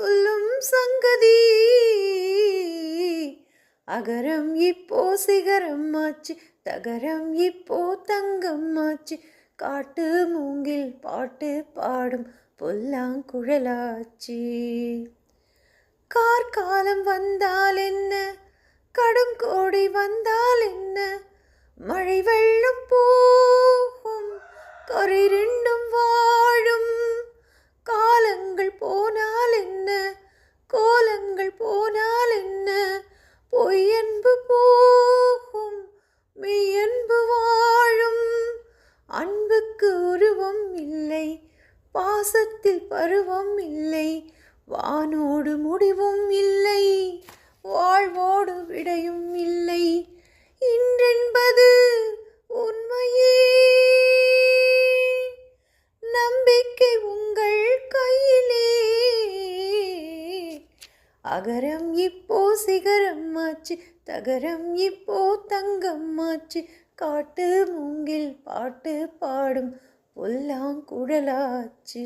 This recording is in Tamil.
சொல்லும் சங்கதி. அகரம் இப்போ சிகரம் ஆச்சு தகரம் இப்போ தங்கம் ஆச்சு. காட்டு மூங்கில் பாட்டு பாடும் புல்லாங்குழலாச்சு. கார்காலம் வந்தால் என்ன? கடும் கோடை வந்தால் என்ன? மழை வெள்ளம் போகும் கரை ரெண்டும் வா பாசத்தில் பருவம் இல்லை வானோடு முடிவும் இல்லை வாழ்வோடு விடையும் இல்லை. இன்றென்பது உண்மையே. நம்பிக்கை உங்கள் கையிலே. அகரம் இப்போ சிகரம் ஆச்சு தகரம் இப்போ தங்கம் ஆச்சு. காட்டு மூங்கில் பாட்டு பாடும் புல்லாங்குழலாச்சு.